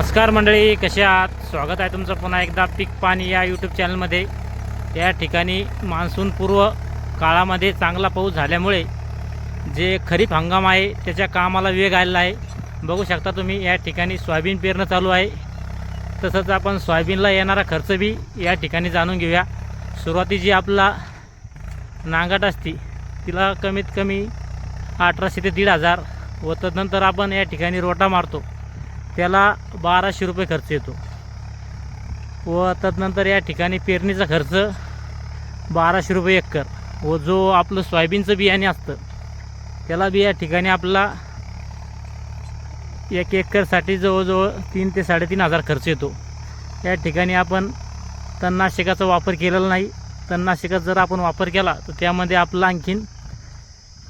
नमस्कार मंडळी कसे आहात? स्वागत आहे तुमचं पुन्हा एकदा पीक पाणी या यूट्यूब चॅनलमध्ये या ठिकाणी मान्सूनपूर्व काळामध्ये चांगला पाऊस झाल्यामुळे जे खरीप हंगाम आहे त्याच्या कामाला वेग आलेला आहे. बघू शकता तुम्ही या ठिकाणी सोयाबीन पेरणं चालू आहे. तसंच आपण सोयाबीनला येणारा खर्च बी या ठिकाणी जाणून घेऊया. सुरुवाती जी आपला नांगाट असती तिला कमीत कमी अठराशे ते दीड हजार व तदनंतर आपण या ठिकाणी रोटा मारतो. त्याला बाराशे रुपये खर्च येतो. व तदनंतर या ठिकाणी पेरणीचा खर्च बाराशे रुपये एकर. व जो आपलं सोयाबीनचं बियाणे असतं त्याला बी या ठिकाणी आपला एक एकरसाठी जवळजवळ तीन ते साडेतीन हजार खर्च येतो. या ठिकाणी आपण तणनाशकाचा वापर केलेला नाही. तणनाशकाचा जर आपण वापर केला तर त्यामध्ये आपला आणखीन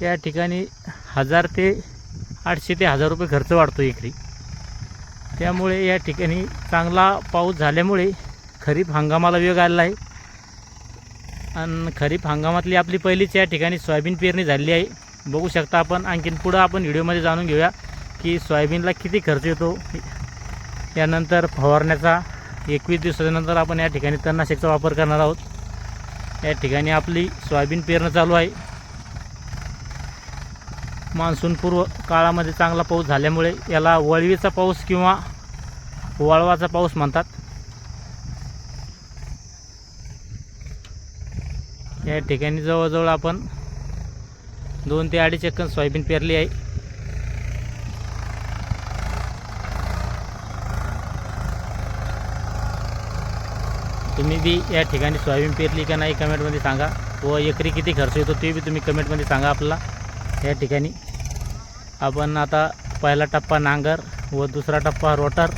या ठिकाणी हजार ते आठशे ते हजार रुपये खर्च वाढतो एकरी. त्यामुळे या ठिकाणी चांगला पाऊस झाल्यामुळे खरीप हंगामाला वेग आलेला आहे. आणि खरीप हंगामातली आपली पहिलीच या ठिकाणी सोयाबीन पेरणी झालेली आहे. बघू शकता आपण आणखीन पुढं आपण व्हिडिओमध्ये जाणून घेऊया की सोयाबीनला किती खर्च येतो. यानंतर फवारण्याचा एकवीस दिवसानंतर आपण या ठिकाणी तणनाशकचा वापर करणार आहोत. या ठिकाणी आपली सोयाबीन पेरणं चालू आहे. मान्सूनपूर्व काळामध्ये चांगला पाऊस झाल्यामुळे याला वळवीचा पाऊस किंवा वळवाचा पाऊस म्हणतात. या ठिकाणी जवळजवळ आपण दोन ते अडीच एक्कन सोयाबीन पेरली आहे. तुम्ही बी या ठिकाणी सोयाबीन पेरली का नाही कमेंटमध्ये सांगा. व एकरी किती खर्च येतो ते बी तुम्ही कमेंटमध्ये सांगा आपला या ठिकाणी आपण आता पहिला टप्पा नांगर व दुसरा टप्पा रोटर.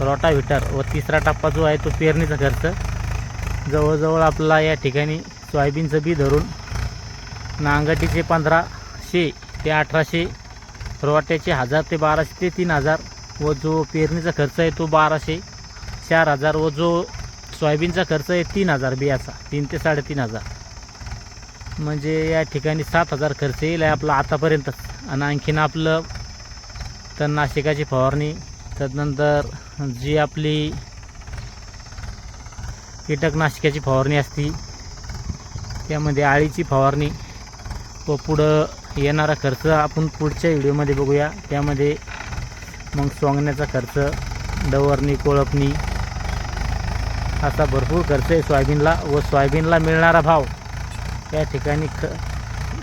रोटाव्हिटर व तिसरा टप्पा जो आहे तो पेरणीचा खर्च जवळजवळ आपला या ठिकाणी सोयाबीनचं बी धरून नांगटीचे पंधराशे ते अठराशे रोट्याचे हजार ते बाराशे ते तीन हजार व जो पेरणीचा खर्च आहे तो बाराशे चार हजार व जो सोयाबीनचा खर्च आहे तीन हजार बियाचा तीन ते साडेतीन हजार. म्हणजे या ठिकाणी सात हजार खर्च येईल आहे आपला आतापर्यंतच. आणि आणखीन आपलं तणनाशकाची फवारणी त्यानंतर जी आपली कीटकनाशकाची फवारणी असती त्यामध्ये आळीची फवारणी व पुढं येणारा खर्च आपण पुढच्या व्हिडिओमध्ये बघूया. त्यामध्ये मग सोंगण्याचा खर्च डवरणी कोळपणी असा भरपूर खर्च आहे सोयाबीनला व सोयाबीनला मिळणारा भाव या ठिकाणी ख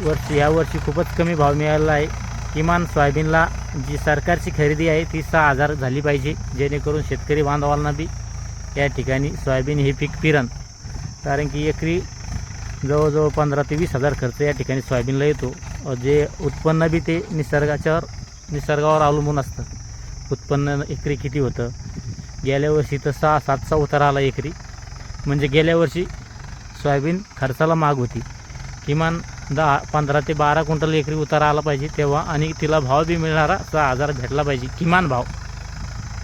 वर्षी यावर्षी खूपच कमी भाव मिळाला आहे. किमान सोयाबीनला जी सरकारची खरेदी आहे ती सहा हजार झाली पाहिजे जेणेकरून शेतकरी बांधवांना बी या ठिकाणी सोयाबीन हे पीक पिरण. कारण की एकरी जवळजवळ पंधरा ते वीस हजार खर्च या ठिकाणी सोयाबीनला येतो. जे उत्पन्न बी ते निसर्गाच्यावर निसर्गावर अवलंबून असतं. उत्पन्न एकरी किती होतं? गेल्या वर्षी तर सहा सातचा उतारा आला एकरी. म्हणजे गेल्या वर्षी सोयाबीन खर्चाला महाग होती. किमान दहा पंधरा ते बारा क्विंटल एकरी उतारा आला पाहिजे तेव्हा आणि तिला भाव बी मिळणारा सहा हजार भेटला पाहिजे किमान भाव.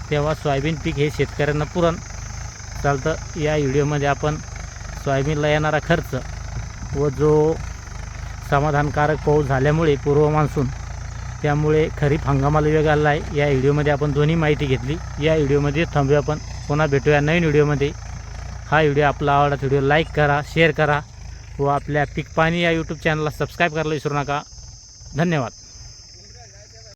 तेव्हा सोयाबीन पीक हे शेतकऱ्यांना पुरण. चालतं या व्हिडिओमध्ये आपण सोयाबीनला येणारा खर्च व जो समाधानकारक पाऊस झाल्यामुळे पूर्व मान्सून त्यामुळे खरीप हंगामाला वेग आला आहे. या व्हिडिओमध्ये आपण दोन्ही माहिती घेतली. या व्हिडिओमध्ये थांबूया आपण. पुन्हा भेटूया नवीन व्हिडिओमध्ये. हा व्हिडिओ आपला आवडला व्हिडिओ लाईक करा शेअर करा. व आपल्या पीक पाणी या यूट्यूब चॅनलला सबस्क्राईब करायला विसरू नका. धन्यवाद.